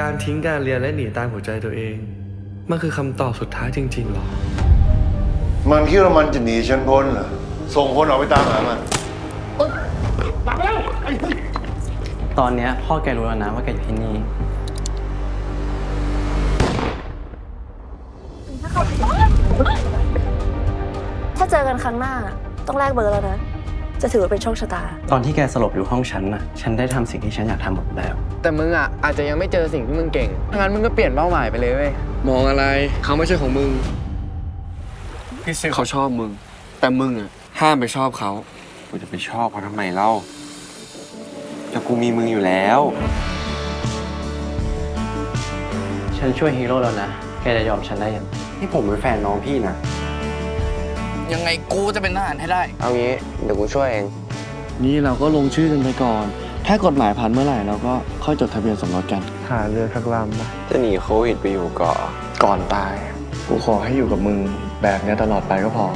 การทิ้งการเรียนและหนีตามหัวใจตัวเอง มันคือคำตอบสุดท้ายจริงๆหรอ มันคิดว่ามันจะหนีฉันพ้นเหรอ ส่งคนออกไปตามหามันตอนเนี้ยพ่อแกรู้แล้วนะว่าแกอยู่ที่นี่ ถ้าเจอกันครั้งหน้า ต้องแลกเบอร์แล้วนะ จะถือว่าเป็นโชคชะตา ตอนที่แกสลบอยู่ห้องฉันน่ะฉันได้ทำสิ่งที่ฉันอยากทำหมดแล้ว แต่มึงอะอาจจะยังไม่เจอสิ่งที่มึงเก่งถ้างั้นมึงก็เปลี่ยนเป้าหมายไปเลยเว้ย มองอะไรเขาไม่ใช่ของมึง พี่ซิเขาชอบมึง แต่มึงอะห้ามไปชอบเขา กูจะไปชอบเขาทำไมเล่าแต่กูมีมึงอยู่แล้ว ฉันช่วยฮีโร่แล้วนะ แกจะยอมฉันได้ยังนี่ผมเป็นแฟนน้องพี่นะ ยังไงกูจะเป็นทหารให้ได้ เอางี้เดี๋ยวกูช่วยเอง นี่เราก็ลงชื่อกันไปก่อน ถ้ากฎหมายผ่านเมื่อไหร่เราก็ค่อยจดทะเบียนสมรสกัน หาเรือทักลำปะจะหนีโควิดไปอยู่เกาะก่อนตาย กูขอให้อยู่กับมึงแบบเนี้ยตลอดไปก็พอ